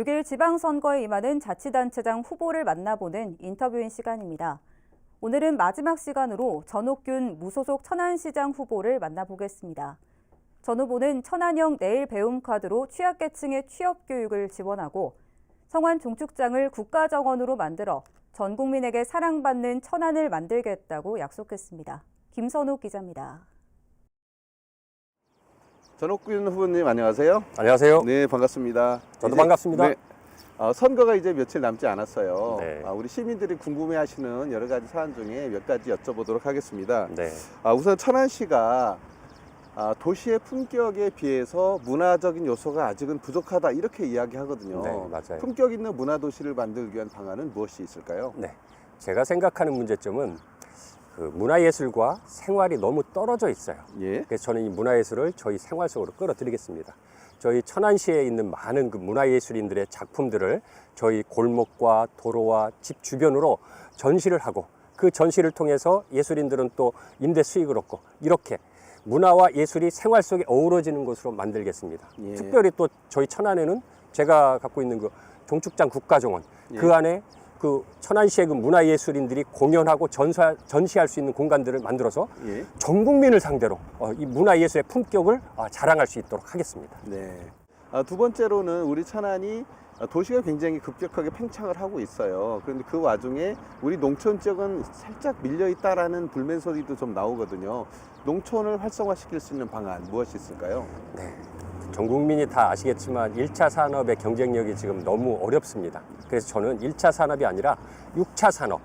6일 지방선거에 임하는 자치단체장 후보를 만나보는 인터뷰인 시간입니다. 오늘은 마지막 시간으로 전옥균 무소속 천안시장 후보를 만나보겠습니다. 전 후보는 천안형 내일 배움 카드로 취약계층의 취업 교육을 지원하고 성안 종축장을 국가정원으로 만들어 전 국민에게 사랑받는 천안을 만들겠다고 약속했습니다. 김선욱 기자입니다. 전옥균 후보님 안녕하세요. 안녕하세요. 네 반갑습니다. 저도 반갑습니다. 네, 어, 선거가 이제 며칠 남지 않았어요. 네. 아, 우리 시민들이 궁금해하시는 여러 가지 사안 중에 몇 가지 여쭤보도록 하겠습니다. 네. 아, 우선 천안시가 아, 도시의 품격에 비해서 문화적인 요소가 아직은 부족하다 이렇게 이야기하거든요. 네, 맞아요. 품격 있는 문화 도시를 만들기 위한 방안은 무엇이 있을까요? 네. 제가 생각하는 문제점은 그 문화예술과 생활이 너무 떨어져 있어요. 예. 그래서 저는 이 문화예술을 저희 생활 속으로 끌어들이겠습니다. 저희 천안시에 있는 많은 그 문화예술인들의 작품들을 저희 골목과 도로와 집 주변으로 전시를 하고 그 전시를 통해서 예술인들은 또 임대 수익을 얻고 이렇게 문화와 예술이 생활 속에 어우러지는 곳으로 만들겠습니다. 예. 특별히 또 저희 천안에는 제가 갖고 있는 그 종축장 국가정원 예. 그 안에 그 천안시의 그 문화예술인들이 공연하고 전사, 전시할 수 있는 공간들을 만들어서 예. 전 국민을 상대로 어, 이 문화예술의 품격을 어, 자랑할 수 있도록 하겠습니다. 네. 아, 두 번째로는 우리 천안이 도시가 굉장히 급격하게 팽창을 하고 있어요. 그런데 그 와중에 우리 농촌 지역은 살짝 밀려 있다라는 불멘 소리도 좀 나오거든요. 농촌을 활성화시킬 수 있는 방안 무엇이 있을까요? 네. 전 국민이 다 아시겠지만 1차 산업의 경쟁력이 지금 너무 어렵습니다. 그래서 저는 1차 산업이 아니라 6차 산업,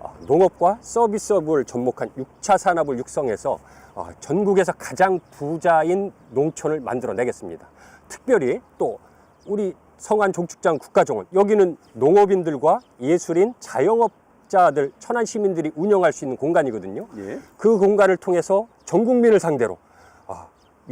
어, 농업과 서비스업을 접목한 6차 산업을 육성해서 어, 전국에서 가장 부자인 농촌을 만들어내겠습니다. 특별히 또 우리 성안 종축장 국가정원 여기는 농업인들과 예술인, 자영업자들, 천안 시민들이 운영할 수 있는 공간이거든요. 예. 그 공간을 통해서 전 국민을 상대로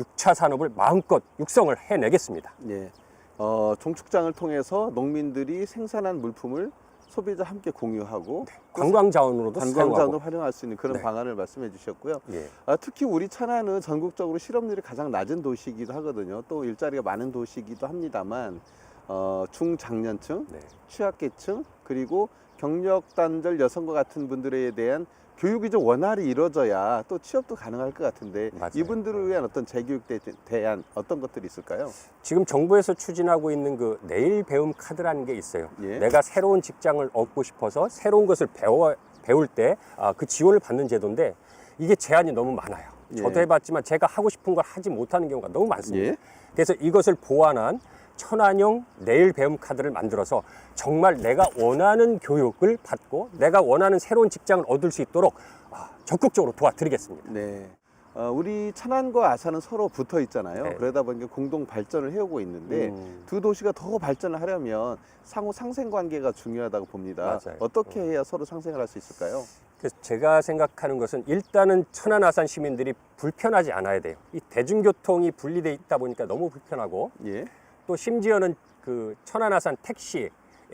아, 6차 산업을 마음껏 육성을 해내겠습니다. 예. 어, 종축장을 통해서 농민들이 생산한 물품을 소비자 함께 공유하고 관광 자원으로도 관광자도 사용하고. 활용할 수 있는 그런 네. 방안을 말씀해 주셨고요. 예. 아, 특히 우리 천안은 전국적으로 실업률이 가장 낮은 도시이기도 하거든요. 또 일자리가 많은 도시이기도 합니다만 어, 중장년층, 네. 취약계층 그리고 경력 단절 여성과 같은 분들에 대한 교육이 좀 원활히 이루어져야 또 취업도 가능할 것 같은데 맞아요. 이분들을 위한 어떤 재교육 에 대한 어떤 것들이 있을까요? 지금 정부에서 추진하고 있는 그 내일 배움 카드라는 게 있어요. 예. 내가 새로운 직장을 얻고 싶어서 새로운 것을 배워 배울 때그 지원을 받는 제도인데 이게 제한이 너무 많아요. 예. 저도 해봤지만 제가 하고 싶은 걸 하지 못하는 경우가 너무 많습니다. 예. 그래서 이것을 보완한 천안형 내일 배움 카드를 만들어서 정말 내가 원하는 교육을 받고 내가 원하는 새로운 직장을 얻을 수 있도록 아, 적극적으로 도와드리겠습니다. 네. 어, 우리 천안과 아산은 서로 붙어 있잖아요. 네. 그러다 보니까 공동 발전을 해오고 있는데 음. 두 도시가 더 발전을 하려면 상호 상생 관계가 중요하다고 봅니다. 맞아요. 어떻게 해야 서로 상생을 할 수 있을까요? 그래서 제가 생각하는 것은 일단은 천안 아산 시민들이 불편하지 않아야 돼요. 이 대중교통이 분리돼 있다 보니까 너무 불편하고 예. 또 심지어는 그 천안 아산 택시에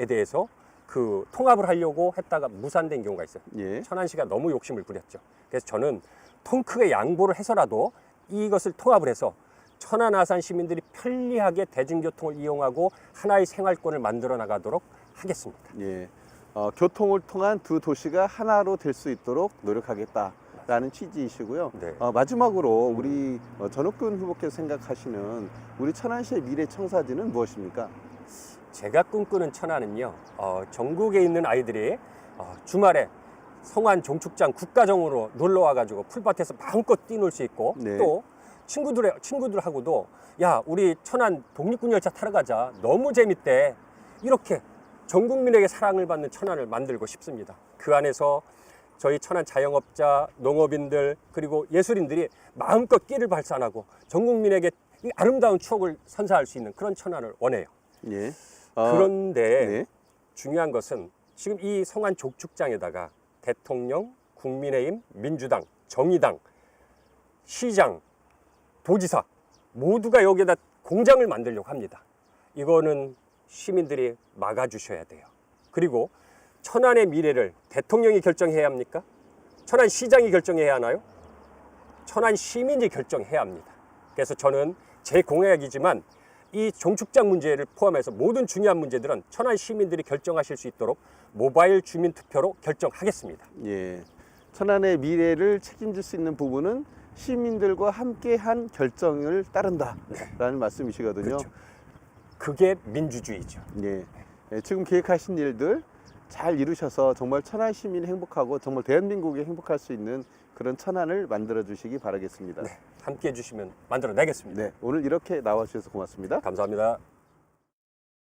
대해서 그 통합을 하려고 했다가 무산된 경우가 있어요. 예. 천안시가 너무 욕심을 부렸죠. 그래서 저는 통 크게 양보를 해서라도 이것을 통합을 해서 천안 아산 시민들이 편리하게 대중교통을 이용하고 하나의 생활권을 만들어 나가도록 하겠습니다. 예. 어, 교통을 통한 두 도시가 하나로 될 수 있도록 노력하겠다 라는 취지이시고요. 네. 어, 마지막으로 우리 어, 전옥균 후보께서 생각하시는 우리 천안시의 미래 청사진은 무엇입니까? 제가 꿈꾸는 천안은요, 어, 전국에 있는 아이들이 어, 주말에 성안 종축장 국가정으로 놀러 와가지고 풀밭에서 마음껏 뛰놀 수 있고 네. 또 친구들의 친구들하고도 야 우리 천안 독립군 열차 타러 가자 너무 재밌대 이렇게 전 국민에게 사랑을 받는 천안을 만들고 싶습니다. 그 안에서 저희 천안 자영업자, 농업인들 그리고 예술인들이 마음껏 끼를 발산하고 전 국민에게 이 아름다운 추억을 선사할 수 있는 그런 천안을 원해요. 예. 어, 그런데 네. 중요한 것은 지금 이 성안 족축장에다가 대통령, 국민의힘, 민주당, 정의당, 시장, 도지사 모두가 여기에다 공장을 만들려고 합니다. 이거는 시민들이 막아주셔야 돼요. 그리고 천안의 미래를 대통령이 결정해야 합니까? 천안 시장이 결정해야 하나요? 천안 시민이 결정해야 합니다. 그래서 저는 제 공약이지만 이 종축장 문제를 포함해서 모든 중요한 문제들은 천안 시민들이 결정하실 수 있도록 모바일 주민 투표로 결정하겠습니다. 예. 천안의 미래를 책임질 수 있는 부분은 시민들과 함께 한 결정을 따른다라는 말씀이시거든요. 그렇죠. 그게 민주주의죠. 예. 예, 지금 계획하신 일들 잘 이루셔서 정말 천안 시민이 행복하고 정말 대한민국이 행복할 수 있는 그런 천안을 만들어 주시기 바라겠습니다. 함께 해주시면 만들어내겠습니다. 네, 오늘 이렇게 나와 주셔서 고맙습니다. 감사합니다.